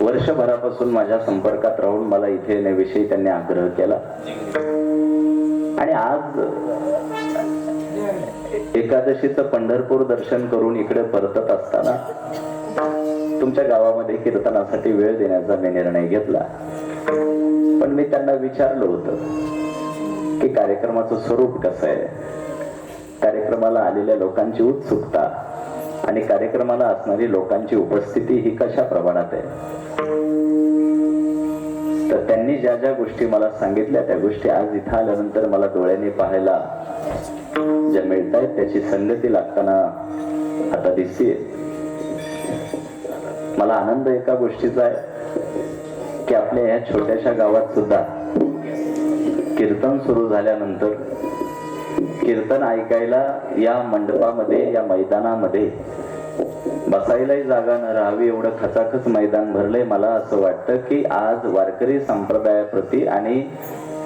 वर्षभरापासून माझ्या संपर्कात राहून मला इथे येण्याविषयी त्यांनी आग्रह केला. आणि आज एकादशीचं पंढरपूर दर्शन करून इकडे परतत असताना तुमच्या गावामध्ये कीर्तनासाठी वेळ देण्याचा मी निर्णय घेतला. पण मी त्यांना विचारलं होतं की कार्यक्रमाचं स्वरूप कसं आहे? कार्यक्रमाला आलेल्या लोकांची उत्सुकता आणि कार्यक्रमाला असणारी लोकांची उपस्थिती ही कशा प्रमाणात आहे? तर त्यांनी ज्या ज्या गोष्टी मला सांगितल्या त्या गोष्टी आज इथं आल्यानंतर मला डोळ्यांनी पाहायला ज्या मिळत आहेत त्याची संगती लागताना आता दिसते मला आनंद एका गोष्टीचा आहे की आपल्या या छोट्याशा गावात सुद्धा कीर्तन सुरू झाल्यानंतर कीर्तन ऐकायला या मंडपामध्ये या मैदानामध्ये. बसायलाही जागा न राहावी एवढं खचाखच मैदान भरलंय. मला असं वाटतं की आज वारकरी संप्रदायाप्रती आणि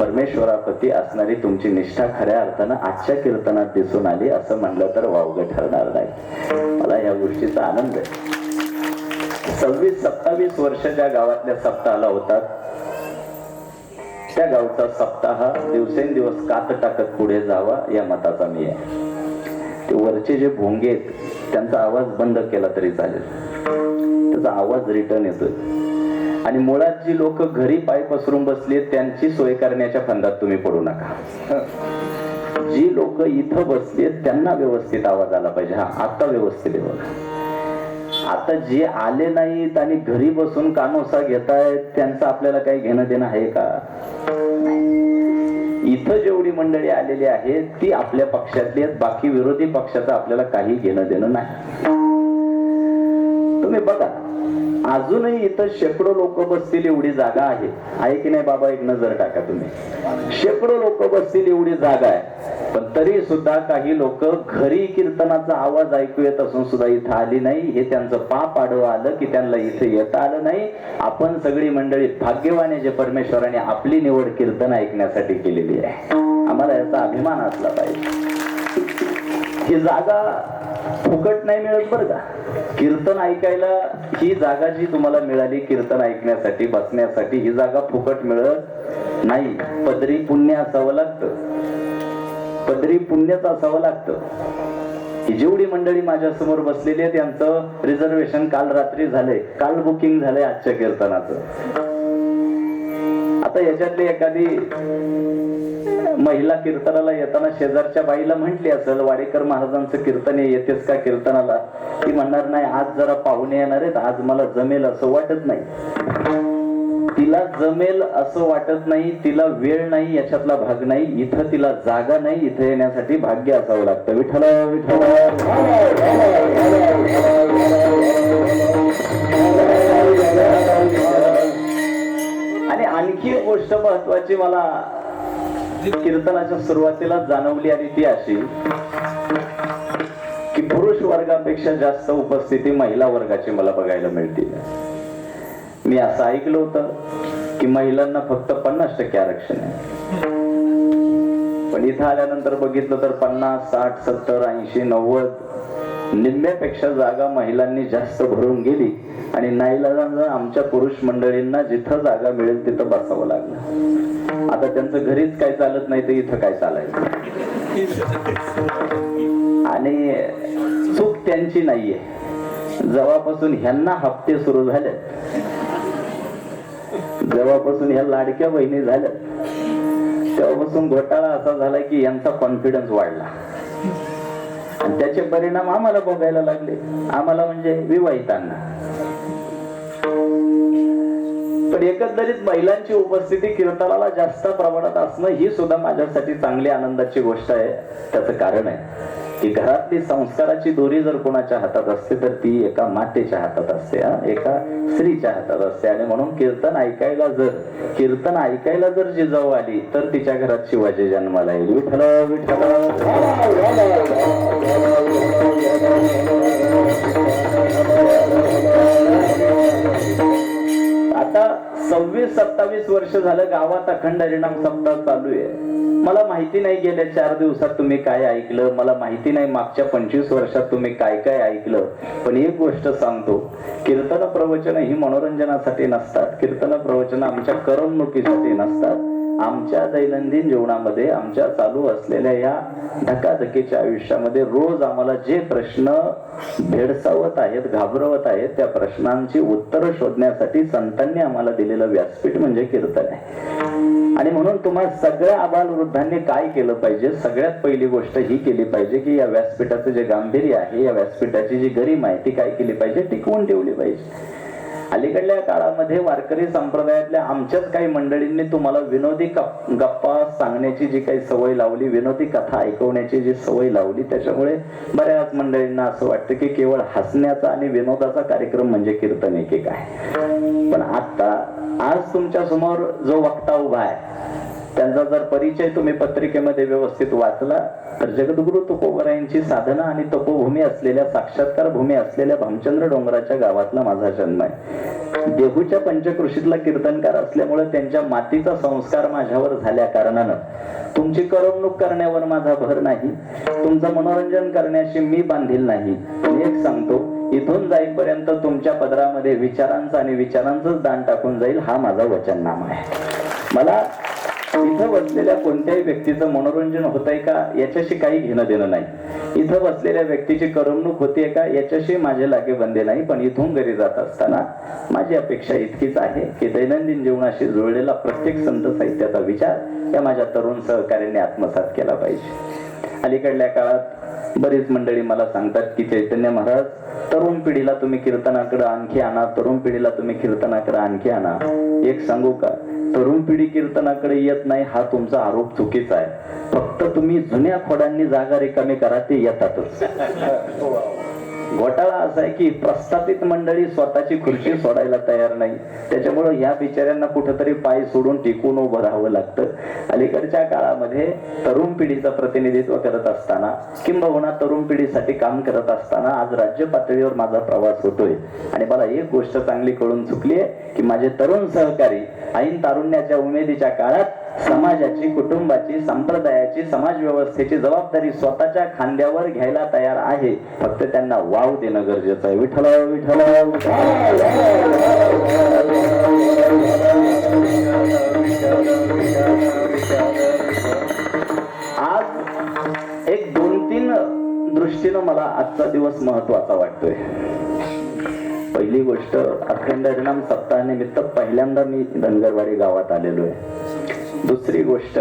परमेश्वराप्रती असणारी तुमची निष्ठा खऱ्या अर्थानं आजच्या कीर्तनात दिसून आली असं म्हणलं तर वावगं ठरणार नाही. मला या गोष्टीचा आनंद आहे. सव्वीस सत्तावीस वर्ष ज्या गावातल्या सप्ताहाला होतात त्या गावचा सप्ताह दिवसेंदिवस कात टाकत पुढे जावा या मताचा मी आहे. ते वरचे जे भोंगे आहेत त्यांचा आवाज बंद केला तरी चालेल. त्याचा आवाज रिटर्न येतोय. आणि मुळात जी लोक घरी पाय पसरून बसली त्यांची सोय करण्याच्या फंदात तुम्ही पडू नका. जी लोक इथं बसली त्यांना व्यवस्थित आवाज आला पाहिजे. हा आता व्यवस्थित आहे बघा. आता जे आले नाहीत आणि घरी बसून कानोसा घेतायत त्यांचं आपल्याला काही घेणं देणं आहे का? इथं जेवढी मंडळी आलेली आहेत ती आपल्या पक्षातली आहेत बाकी विरोधी पक्षाचं आपल्याला काही घेणं देणं नाही. तुम्ही बघा अजूनही इथं शेकडो लोक बसतील एवढी जागा आहे. आहे की नाही बाबा एक नजर टाका तुम्ही. शेकडो लोक बसतील एवढी जागा आहे. पण तरी सुद्धा काही लोक घरी कीर्तनाचा आवाज ऐकू येत असून सुद्धा इथं आली नाही. हे त्यांचं पाप आडवं आलं की त्यांना इथे येता आलं नाही. आपण सगळी मंडळी भाग्यवाने जे परमेश्वराने आपली निवड कीर्तन ऐकण्यासाठी केलेली आहे. आम्हाला याचा अभिमान असला पाहिजे. ही जागा नाही मिळत बरं का. कीर्तन ऐकायला ही जागा जी तुम्हाला मिळाली कीर्तन ऐकण्यासाठी बसण्यासाठी ही जागा फुकट मिळत नाही. पदरी पुण्य असावं लागतं. पदरी पुण्यच असावं लागतं. जेवढी मंडळी माझ्यासमोर बसलेली आहे त्यांचं रिझर्वेशन काल रात्री झालंय. काल बुकिंग झालंय आजच्या कीर्तनाचं. आता याच्यातली एखादी महिला कीर्तनाला येताना शेजारच्या बाईला म्हंटली असेल वाडेकर महाराजांचं कीर्तन येतेस का कीर्तनाला? ती म्हणणार नाही आज जरा पाहुणे येणार आहेत आज मला जमेल असं वाटत नाही. तिला जमेल असं वाटत नाही तिला वेळ नाही याच्यातला भाग नाही इथं तिला जागा नाही इथं येण्यासाठी भाग्य असावं लागतं. विठ्ठल विठ्ठल. आणि आणखी एक गोष्ट महत्वाची मला कीर्तनाच्या सुरुवातीला जाणवली आणि ती अशी की पुरुष वर्गापेक्षा जास्त उपस्थिती महिला वर्गाची मला बघायला मिळते. मी असं ऐकलं होतं की महिलांना फक्त पन्नास टक्के आरक्षण आहे. पण इथं आल्यानंतर बघितलं तर पन्नास साठ सत्तर ऐंशी नव्वद निम्म्यापेक्षा जागा महिलांनी जास्त भरून गेली आणि नाईला आमच्या पुरुष मंडळींना जिथं जागा मिळेल तिथं बसावं लागलं. आता त्यांचं घरीच काय चालत नाही तर इथं काय चालायचं? आणि चूक त्यांची नाहीये. जेव्हापासून ह्यांना हप्ते सुरू झाले जेव्हापासून ह्या लाडक्या बहिणी झाल्या तेव्हापासून घोटाळा असा झाला की यांचा कॉन्फिडन्स वाढला. आणि त्याचे परिणाम आम्हाला बघायला लागले. आम्हाला म्हणजे विवाहितांना. एकंदरीत महिलांची उपस्थिती कीर्तनाला जास्त प्रमाणात असणं ही सुद्धा माझ्यासाठी चांगली आनंदाची गोष्ट आहे. त्याचं कारण आहे की घरातली संस्काराची दोरी जर कोणाच्या हातात असते तर ती एका मातेच्या हातात असते एका स्त्रीच्या हातात असते. आणि म्हणून कीर्तन ऐकायला जर कीर्तन ऐकायला जर जिजाऊ आली तर तिच्या घरात शिवाजी जन्माला येईल. विठ्ठल विठ्ठल. आता सव्वीस सत्तावीस वर्ष झालं गावात अखंड हरिणाम सप्ताह चालू आहे. मला माहिती नाही गेल्या चार दिवसात तुम्ही काय ऐकलं मला माहिती नाही मागच्या पंचवीस वर्षात तुम्ही काय काय ऐकलं. पण एक गोष्ट सांगतो कीर्तन प्रवचन ही मनोरंजनासाठी नसतात. कीर्तन प्रवचन आमच्या करमणुकीसाठी नसतात. आमच्या दैनंदिन जीवनामध्ये आमच्या चालू असलेल्या या धकाधकीच्या आयुष्यामध्ये रोज आम्हाला जे प्रश्न भेडसावत आहेत घाबरवत आहेत त्या प्रश्नांची उत्तरं शोधण्यासाठी संतांनी आम्हाला दिलेलं व्यासपीठ म्हणजे कीर्तन आहे. आणि म्हणून तुम्हाला सगळ्या आबाल वृद्धांनी काय केलं पाहिजे? सगळ्यात पहिली गोष्ट ही केली पाहिजे की या व्यासपीठाचं जे गांभीर्य आहे या व्यासपीठाची जी गरीम आहे ती काय केली पाहिजे? टिकवून ठेवली पाहिजे. अलीकडल्या काळामध्ये वारकरी संप्रदायातल्या आमच्याच काही मंडळींनी तुम्हाला विनोदी गप्पा सांगण्याची जी काही सवय लावली विनोदी कथा ऐकवण्याची जी सवय लावली त्याच्यामुळे बऱ्याच मंडळींना असं वाटतं की केवळ हसण्याचा आणि विनोदाचा कार्यक्रम म्हणजे कीर्तन एक एक आहे. पण आता आज तुमच्यासमोर जो वक्ता उभा आहे त्यांचा जर परिचय तुम्ही पत्रिकेमध्ये व्यवस्थित वाचला तर जगद्गुरु तुकोबरायांची साधना आणि तपोभूमी असलेल्या साक्षात्कार भूमी असलेल्या भामचंद्र डोंगराच्या गावातला माझा जन्म आहे. देहूच्या पंचकृषीतला कीर्तनकार असल्यामुळे त्यांच्या मातीचा संस्कार माझ्यावर झाल्या कारणानं. तुमची करमणूक करण्यावर माझा भर नाही. तुमचं मनोरंजन करण्याशी मी बांधील नाही. एक सांगतो इथून जाईपर्यंत तुमच्या पदरामध्ये विचारांचं आणि विचारांचंच दान टाकून जाईल हा माझा वचननामा आहे. मला इथं बसलेल्या कोणत्याही व्यक्तीचं मनोरंजन होत आहे का याच्याशी काही घेणं देणं नाही. इथं बसलेल्या व्यक्तीची करमणूक होतीये का याच्याशी माझे लागे बंदे नाही पण इथून घरी जात असताना माझी अपेक्षा इतकीच आहे की दैनंदिन जीवनाशी जुळलेला प्रत्येक संत साहित्याचा विचार या माझ्या तरुण सहकार्याने आत्मसात केला पाहिजे. अलीकडल्या काळात बरीच मंडळी मला सांगतात की चैतन्य महाराज तरुण पिढीला तुम्ही कीर्तनाकडे आणखी आणा तरुण पिढीला तुम्ही कीर्तनाकडे आणखी आणा. एक सांगू का? तरुण पिढी कीर्तनाकडे येत नाही हा तुमचा आरोप चुकीचा आहे. फक्त तुम्ही जुन्या खोडांनी जागा रिकामी करा ते येतातच. हो, हो. घोटाळा असा आहे की प्रस्थापित मंडळी स्वतःची खुर्ची सोडायला तयार नाही. त्याच्यामुळे ह्या बिचाऱ्यांना कुठेतरी पाय सोडून टिकून उभं राहावं लागतं. अलीकडच्या काळामध्ये तरुण पिढीचं प्रतिनिधित्व करत असताना किंबहुना तरुण पिढीसाठी काम करत असताना आज राज्य पातळीवर माझा प्रवास होतोय. आणि मला एक गोष्ट चांगली कळून चुकली आहे की माझे तरुण सहकारी ऐन तारुण्याच्या उमेदीच्या काळात समाजाची कुटुंबाची संप्रदायाची समाज व्यवस्थेची जबाबदारी स्वतःच्या खांद्यावर घ्यायला तयार आहे. फक्त त्यांना वाव देणं गरजेचं आहे. विठ्ठल विठ्ठल. आज एक दोन तीन दृष्टीनं मला आजचा दिवस महत्त्वाचा वाटतोय. पहिली गोष्ट अखंड हरिनाम सप्ताहानिमित्त पहिल्यांदा मी धनगरवाडी गावात आलेलो आहे. दुसरी गोष्ट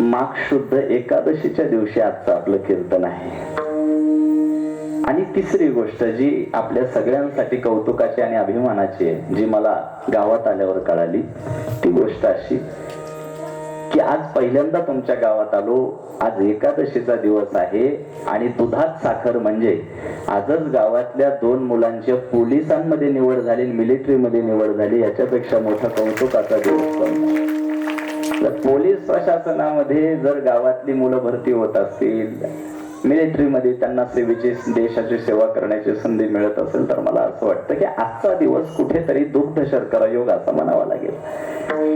माघ शुद्ध एकादशीच्या दिवशी आजचं आपलं कीर्तन आहे. आणि तिसरी गोष्ट जी आपल्या सगळ्यांसाठी कौतुकाची आणि अभिमानाची आहे जी मला गावात आल्यावर कळाली ती गोष्ट अशी की आज पहिल्यांदा तुमच्या गावात आलो. आज एकादशीचा दिवस आहे आणि दुधात साखर म्हणजे आजच गावातल्या दोन मुलांच्या पोलिसांमध्ये निवड झाली मिलिटरीमध्ये निवड झाली. याच्यापेक्षा मोठा कौतुकाचा दिवस तर पोलीस प्रशासनामध्ये जर गावातली मुलं भरती होत असतील मिलिटरीमध्ये त्यांना सेवेची देशाची सेवा करण्याची संधी मिळत असेल तर मला असं वाटतं की आजचा दिवस कुठेतरी दुग्ध शर्करा योग असा म्हणावा लागेल.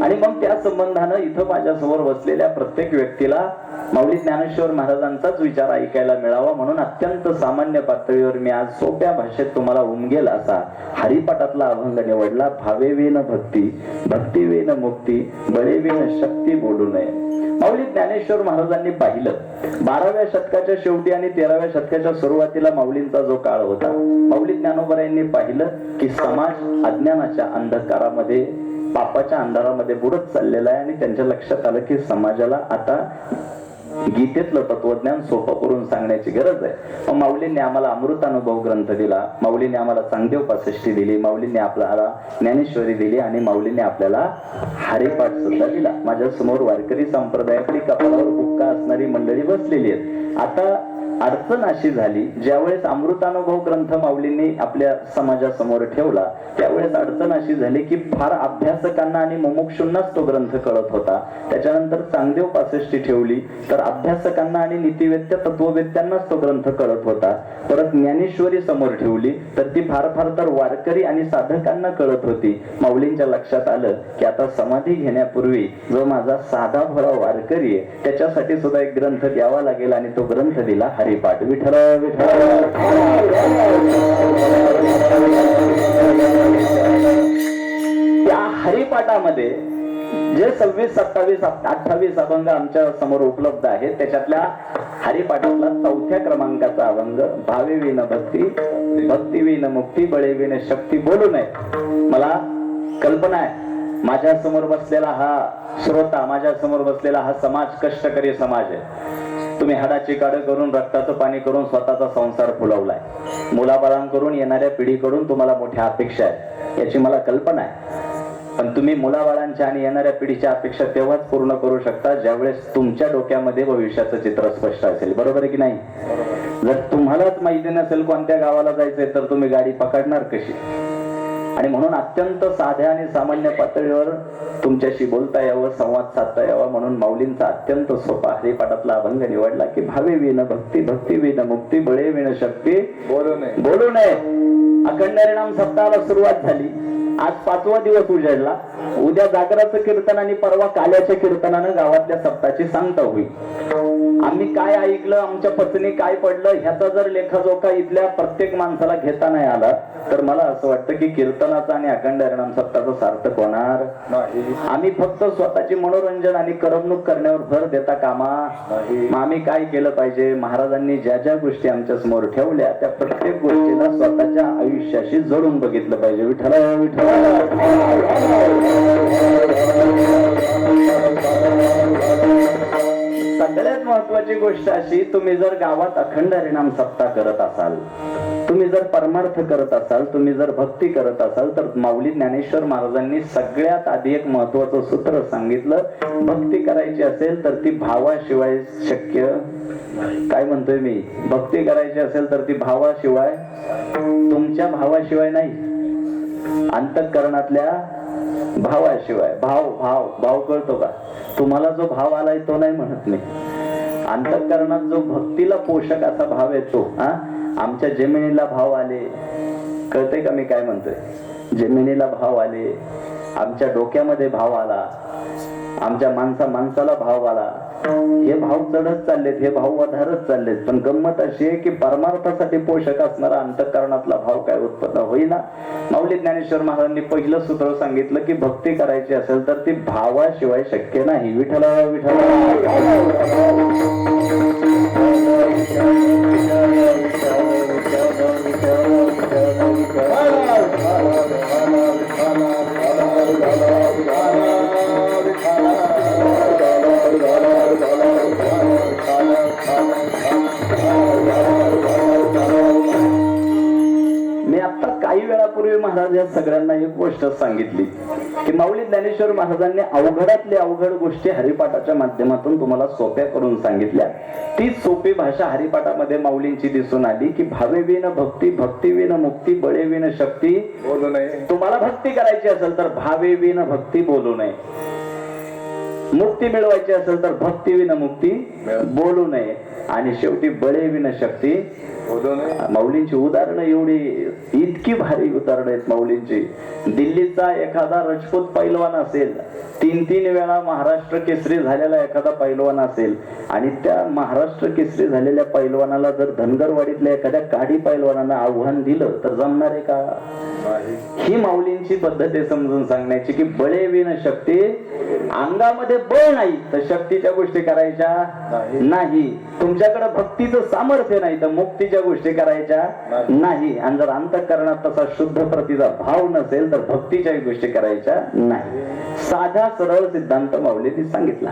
आणि मग त्या संबंधानं इथं माझ्यासमोर बसलेल्या प्रत्येक व्यक्तीला माऊली ज्ञानेश्वर महाराजांचाच विचार ऐकायला मिळावा म्हणून अत्यंत सामान्य पातळीवर मी आज सोप्या भाषेत तुम्हाला उमगेल असा हरिपाठातला अभंग निवडला भावेवेन भक्ती भक्तीवेन मुक्ती बळेवेन शक्ती बोलू नये. माऊली ज्ञानेश्वर महाराजांनी पाहिलं बाराव्या शतकाच्या शेवटी आणि तेराव्या शतकाच्या सुरुवातीला माऊलींचा जो काळ होता. माऊली ज्ञानोबा यांनी पाहिलं की समाज अज्ञानाच्या अंधकारामध्ये पापाच्या अंधारामध्ये बुडत चाललेला आहे आणि त्यांच्या लक्षात आलं की समाजाला आता गीतेतलं तत्वज्ञान सोपं करून सांगण्याची गरज आहे. मग माऊलींनी आम्हाला अमृतानुभव ग्रंथ दिला माऊलींनी आम्हाला चांगदेव पासष्टी दिली माऊलींनी आपल्याला ज्ञानेश्वरी दिली आणि माऊलींनी आपल्याला हरिपाठ सुद्धा दिला. माझ्यासमोर वारकरी संप्रदायाकडे कपाळावर बुक्का असणारी मंडळी बसलेली आहेत. आता अडचण अशी झाली ज्यावेळेस अमृतानुभव ग्रंथ माऊलींनी आपल्या समाजासमोर ठेवला त्यावेळेस अडचण अशी झाली की फार अभ्यासकांना आणि मुमुक्षूंनाच तो ग्रंथ कळत होता. त्याच्यानंतर चांगदेव पासष्टी ठेवली तर अभ्यासकांना आणि नीतिवेत्य तत्ववेत्यांनाच तो ग्रंथ कळत होता. परत ज्ञानेश्वरी समोर ठेवली तर ती फार फार तर वारकरी आणि साधकांना कळत होती. माऊलींच्या लक्षात आलं की आता समाधी घेण्यापूर्वी जो माझा साधा भरा वारकरी आहे त्याच्यासाठी सुद्धा एक ग्रंथ द्यावा लागेल आणि तो ग्रंथ दिला हरिपाठ विठ्ठल विठ्ठल त्या हरिपाठामध्ये जे सव्वीस सत्तावीस अठ्ठावीस अभंग आमच्यासमोर उपलब्ध आहेत त्याच्यातल्या हरिपाठातला चौथ्या क्रमांकाचा अभंग भावे विन भक्ती भक्ती विन मुक्ती बळे विन शक्ती बोलू नये. मला कल्पना आहे माझ्यासमोर बसलेला हा श्रोता माझ्यासमोर बसलेला हा समाज कष्टकरी समाज आहे. तुम्ही हाडाची काढ करून रक्ताचं पाणी करून स्वतःचा संसार फुलवलाय. मुलाबाळांकडून येणाऱ्या पिढीकडून तुम्हाला मोठ्या अपेक्षा आहेत. याची मला कल्पना आहे. पण तुम्ही मुलाबाळांच्या आणि येणाऱ्या पिढीच्या अपेक्षा तेव्हाच पूर्ण करू शकता ज्यावेळेस तुमच्या डोक्यामध्ये भविष्याचं चित्र स्पष्ट असेल. बरोबर आहे की नाही? जर तुम्हालाच माहिती नसेल कोणत्या गावाला जायचंय तर तुम्ही गाडी पकडणार कशी? आणि म्हणून अत्यंत साध्या आणि सामान्य पातळीवर तुमच्याशी बोलता यावं संवाद साधता यावा म्हणून माऊलींचा अत्यंत सोपा हरिपाठातला अभंग निवडला की भावे विन भक्ती भक्ती विन मुक्ती बळे विन शक्ती बोलू नये. बोलू नये. अखंड हरिनाम सप्ताहाला सुरुवात झाली. आज पाचवा दिवस उजाडला. उद्या जागराचं कीर्तन आणि परवा काल्याच्या कीर्तनानं गावातल्या सप्ताची सांगता होईल. आम्ही काय ऐकलं आमच्या पत्नी काय पडलं ह्याचा जर लेखाजोखा इथल्या प्रत्येक माणसाला घेता नाही आला तर मला असं वाटतं की कीर्तनाचा आणि अखंड हरिनाम सप्ताचं सार्थक होणार. नाही. आम्ही फक्त स्वतःची मनोरंजन आणि करमणूक करण्यावर भर देता कामा. मग आम्ही काय केलं पाहिजे? महाराजांनी ज्या ज्या गोष्टी आमच्यासमोर ठेवल्या त्या प्रत्येक गोष्टीला स्वतःच्या आयुष्याशी जोडून बघितलं पाहिजे. विठ्ठल विठ्ठल. सगळ्यात महत्वाची गोष्ट अशी तुम्ही जर गावात अखंड हरिणाम सप्ताह करत असाल तुम्ही जर परमार्थ करत असाल तुम्ही जर भक्ती करत असाल तर माऊली ज्ञानेश्वर महाराजांनी सगळ्यात आधी एक महत्वाचं सूत्र सांगितलं भक्ती करायची असेल तर ती भावाशिवाय शक्य काय म्हणतोय मी? भक्ती करायची असेल तर ती भावाशिवाय तुमच्या भावाशिवाय नाही. अंतकरणातल्या भावाशिवाय भाव भाव भाव कळतो का? तुम्हाला जो भाव आलाय तो नाही म्हणत मी. अंतकरणात जो भक्तीला पोषक असा भाव येतो हा आमच्या जमिनीला भाव आले. कळतंय का मी काय म्हणतोय? जमिनीला भाव आले आमच्या डोक्यामध्ये भाव आला आमच्या माणसा माणसाला भाव आला. हे भाव चढत चाललेत हे भाव वधारत चाललेत पण गंमत अशी आहे की परमार्थासाठी पोषक असणारा अंतकरणातला भाव काय उत्पन्न होईना माऊली ज्ञानेश्वर महाराजांनी पहिलं सूत्र सांगितलं की भक्ती करायची असेल तर ती भावाशिवाय शक्य नाही विठ्ठल मी सगळ्यांना एक गोष्ट सांगितली की माऊली ज्ञानेश्वर महाराजांनी अवघडातले अवघड गोष्टी हरिपाठाच्या माध्यमातून तुम्हाला सोप्या करून सांगितल्या. ती सोपी भाषा हरिपाठामध्ये माऊलींची दिसून आली की भावे विन भक्ती भक्ती विन मुक्ती बळे विन शक्ती. बोलू नये. तुम्हाला भक्ती करायची असेल तर भावे विन भक्ती बोलू नये. मुक्ती मिळवायची असेल तर भक्ती विन मुक्ती बोलू नये. आणि शेवटी बळे विन शक्ती. माऊलींची उदाहरणं एवढी इतकी भारी उदाहरणं आहेत माऊलींची. दिल्लीचा एखादा राजपूत पैलवान असेल तीन तीन वेळा महाराष्ट्र केसरी झालेला एखादा पैलवान असेल आणि त्या महाराष्ट्र केसरी झालेल्या पैलवानाला जर धनगरवाडीतल्या एखाद्या काडी पैलवानानं आव्हान दिलं तर जमणार आहे का? ही माऊलींची पद्धत आहे समजून सांगण्याची की बळे विन शक्ती अंगामध्ये बळ नाही तर शक्तीच्या गोष्टी करायच्या नाही. नाही. तुमच्याकडे भक्तीचं सामर्थ्य नाही तर मुक्तीच्या गोष्टी करायच्या नाही. आणि जर अंतकरणात तसा शुद्ध प्रतीचा भाव नसेल तर भक्तीच्याही गोष्टी करायच्या नाही. साधा सरळ सिद्धांत माऊलींनी सांगितला.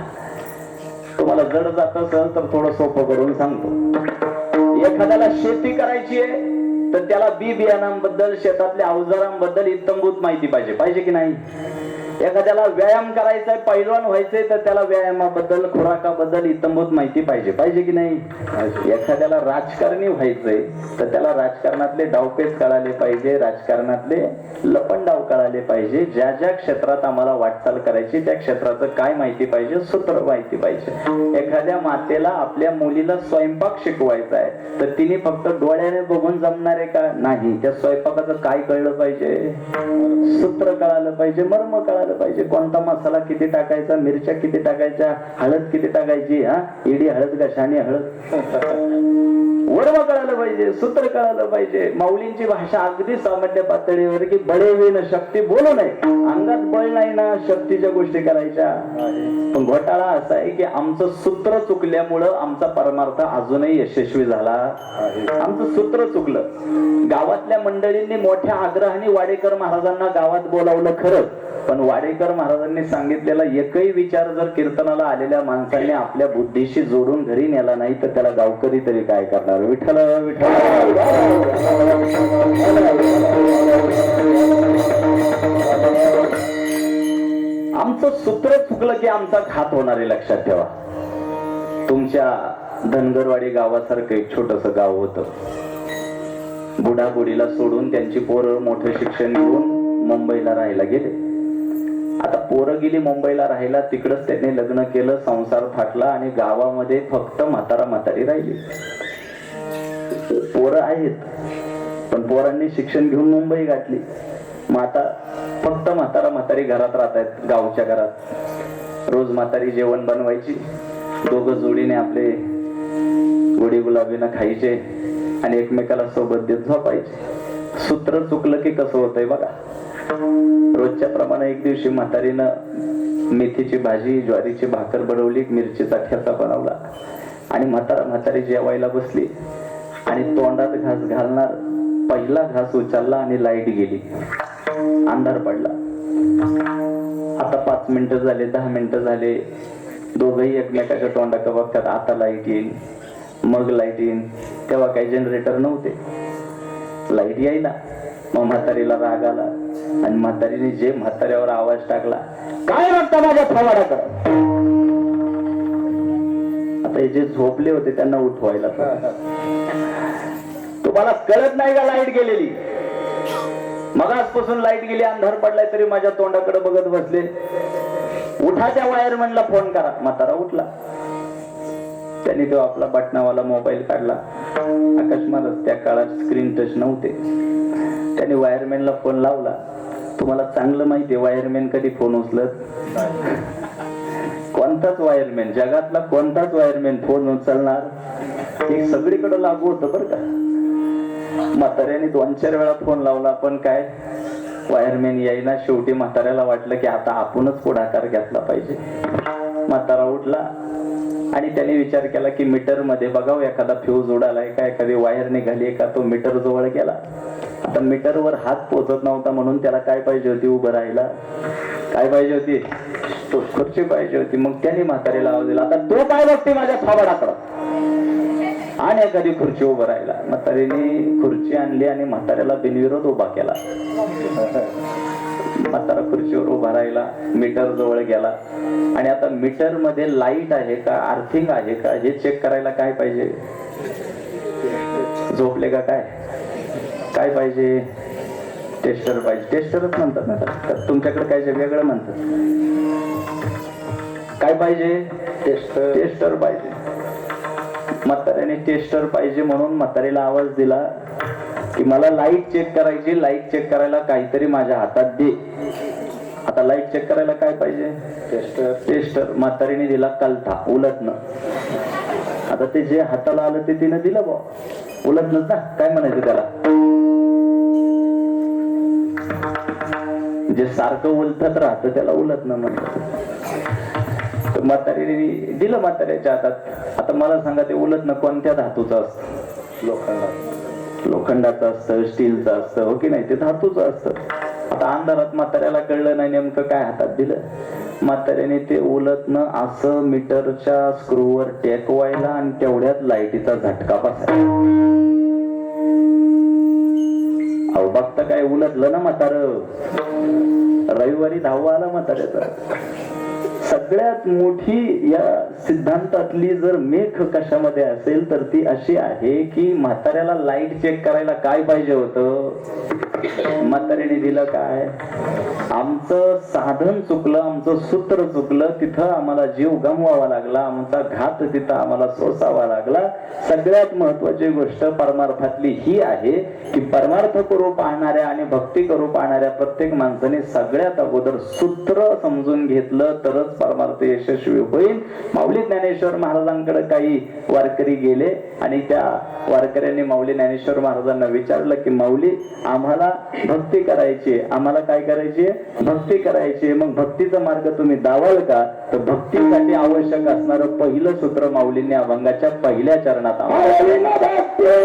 तुम्हाला जड जात असेल तर थोडं सोपं करून सांगतो. एखाद्याला शेती करायची आहे तर त्याला बी बियाणांबद्दल शेतातल्या अवजारांबद्दल इत्तमभूत माहिती पाहिजे. पाहिजे की नाही? एखाद्याला व्यायाम करायचा आहे पैलवान व्हायचंय तर त्याला व्यायामाबद्दल खुराकाबद्दल इतंभूत माहिती पाहिजे. पाहिजे की नाही? एखाद्याला राजकारणी व्हायचंय तर त्याला राजकारणातले डावपेच कळाले पाहिजे राजकारणातले लपंडाव कळाले पाहिजे. ज्या ज्या क्षेत्रात आम्हाला वाटचाल करायची त्या क्षेत्राचं काय माहिती पाहिजे सूत्र माहिती पाहिजे. एखाद्या मातेला आपल्या मुलीला स्वयंपाक शिकवायचा आहे तर तिने फक्त डोळ्याने बघून जमणार आहे का? नाही. त्या स्वयंपाकाचं काय कळलं पाहिजे? सूत्र कळालं पाहिजे मर्म कळालं पाहिजे. कोणता मसाला किती टाकायचा? मिरच्या किती टाकायच्या? हळद किती टाकायची? हा? इडी हळद का शाणी हळद. वर्म कळालं पाहिजे सूत्र कळालं पाहिजे. माऊलींची भाषा अगदी सामान्य पातळीवर की बळे विण शक्ती बोलू नये. अंगात बळ नाही ना शक्तीच्या गोष्टी करायच्या. पण घोटाळा असा आहे की आमचं सूत्र चुकल्यामुळं आमचा परमार्थ अजूनही यशस्वी झाला. आमचं सूत्र चुकलं. गावातल्या मंडळींनी मोठ्या आग्रहाने वाडेकर महाराजांना गावात बोलावलं खरं. पण वाडेकर महाराजांनी सांगितलेला एकही विचार जर कीर्तनाला आलेल्या माणसांनी आपल्या बुद्धीशी जोडून घरी नेला नाही तर त्याला गावकरी तरी काय करणार? विठ्ठल विठ्ठल. आमचं सूत्र चुकलं की आमचा घात होणार लक्षात ठेवा. तुमच्या धनगरवाडी गावासारखं एक छोटस गाव होत. बुढाबुढीला सोडून त्यांची पोरं मोठं शिक्षण घेऊन मुंबईला राहायला गेले. आता पोरं गेली मुंबईला राहायला तिकडच त्यांनी लग्न केलं संसार फाटला आणि गावामध्ये फक्त म्हातारा म्हातारी राहिली. पोरं आहेत. पण पोरांनी शिक्षण घेऊन मुंबई गाठली. मग आता फक्त म्हातारा म्हातारी घरात राहत आहेत गावच्या घरात. रोज म्हातारी जेवण बनवायची. दोघं जोडीने आपले गोडी गुलाबीनं खायचे आणि एकमेकाला सोबत देत झोपायचे. सूत्र चुकलं की कसं होतंय बघा. रोजच्या प्रमाणे एक दिवशी म्हातारीनं मेथीची भाजी ज्वारीची भाकर बनवली मिरचीचा ठेचा बनवला. आणि म्हातारा म्हातारी जेवायला बसली. आणि तोंडात घास घालणार पहिला घास उचलला आणि लाइट गेली. अंधार पडला. आता पाच मिनिटं झाले दहा मिनिटं झाले. दोघही एकमेकाच्या तोंडाकडे बघतात आता लाइट येईल मग लाइट येईल. तेव्हा काही जनरेटर नव्हते. लाइट यायला. मग म्हातारीला राग आला. आणि म्हातारीने जे म्हाताऱ्यावर आवाज टाकला काय वाटतं माझ्या फवाडाकडं आता हे जे झोपले होते त्यांना उठवायला तुम्हाला कळत नाही का लाइट गेलेली? मग आजपासून लाइट गेली अंधार पडलाय तरी माझ्या तोंडाकडे बघत बसले. उठा त्या वायरमॅनला फोन करा. म्हातारा उठला. त्यांनी तो आपला बटनावाला मोबाईल काढला. अकस्मातच त्या काळात स्क्रीन टच नव्हते. त्याने वायरमॅनला फोन लावला. तुम्हाला चांगलं माहिती आहे वायरमॅन कधी फोन उचलत? कोणताच वायरमॅन? जगातला कोणताच वायरमॅन फोन उचलणार? हे सगळीकडे लागू होतं बरं का. म्हाताऱ्याने दोन चार वेळा फोन लावला पण काय? वायरमॅन येईना शेवटी म्हाताऱ्याला वाटलं की आता आपणच पुढाकार घेतला पाहिजे. म्हातारा उठला आणि त्याने विचार केला की मीटरमध्ये बघाव एखादा फ्यूज उडालाय का एखादी वायर निघाली का? तो मीटर जवळ गेला. आता मीटरवर हात पोचत नव्हता म्हणून त्याला काय पाहिजे होती? उभं राहायला काय पाहिजे होती? खुर्ची पाहिजे होती. मग त्याने म्हातारीला आवाज दिला आता तो काय बघते माझ्या थोबाडाकडं? आणि एखादी खुर्ची उभं राहिला. म्हातारीने खुर्ची आणली आणि म्हाताऱ्याला बिनविरोध उभा केला. म्हातारा खुर्चीवर उभा राहिला मीटर जवळ गेला. आणि आता मीटरमध्ये लाइट आहे का आर्थिंग आहे का हे चेक करायला काय पाहिजे? झोपले का काय? काय पाहिजे? टेस्टर पाहिजे. टेस्टरच म्हणतात ना तर तुमच्याकडे काय वेगळं म्हणतात? काय पाहिजे? टेस्टर. टेस्टर पाहिजे. म्हाताऱ्याने टेस्टर पाहिजे म्हणून म्हातारीला आवाज दिला की मला लाइट चेक करायची लाइट चेक करायला काहीतरी माझ्या हातात दे. आता लाइट चेक करायला काय पाहिजे? टेस्टर टेस्टर म्हातारीने दिला कलथा उलटणं. आता ते जे हाताला आलं ते तिने दिलं बा उलटणंच ना काय म्हणायचं त्याला? जे सारखं उलटत राहतं त्याला उलटणं म्हणतात. तर म्हातारीने दिलं म्हाताऱ्याच्या हातात. आता मला सांगा ते उलटणं कोणत्या धातूचं असतं? लोखंडात लोखंडाचं असतं स्टीलचं असतं हो की नाही? ते धातूचं असतं. आता अंधारात म्हाताऱ्याला कळलं नाही नेमकं काय हातात दिलं. म्हाताऱ्याने ते उलटन असं मीटरच्या स्क्रूवर टेकवायला आणि तेवढ्यात लाईटीचा झटका बसायला. अहो बघता काय उलटलं ना म्हातार? रविवारी धावा आला म्हाताऱ्याचा. सगळ्यात मोठी या सिद्धांतातली जर मेख कशामध्ये असेल तर ती अशी आहे की म्हाताऱ्याला लाइट चेक करायला काय पाहिजे होतं? म्हाताऱ्याने दिलं काय? आमचं साधन चुकलं आमचं सूत्र चुकलं तिथं आम्हाला जीव गमवावा लागला आमचा घात तिथं आम्हाला सोसावा लागला. सगळ्यात महत्वाची गोष्ट परमार्थातली ही आहे की परमार्थ करू पाहणाऱ्या आणि भक्ती करू पाहणाऱ्या प्रत्येक माणसाने सगळ्यात अगोदर सूत्र समजून घेतलं तरच परमार्थ यशस्वी होईल. माऊली ज्ञानेश्वर महाराजांकडे काही वारकरी गेले आणि त्या वारकऱ्यांनी माऊली ज्ञानेश्वर महाराजांना विचारलं की माऊली आम्हाला आम्हाला भक्ती करायची आम्हाला काय करायची भक्ती करायची मग भक्तीचा मार्ग तुम्ही दावाल का? तर भक्तीसाठी आवश्यक असणार पहिलं सूत्र माऊलींनी अभंगाच्या पहिल्या चरणात आम्हाला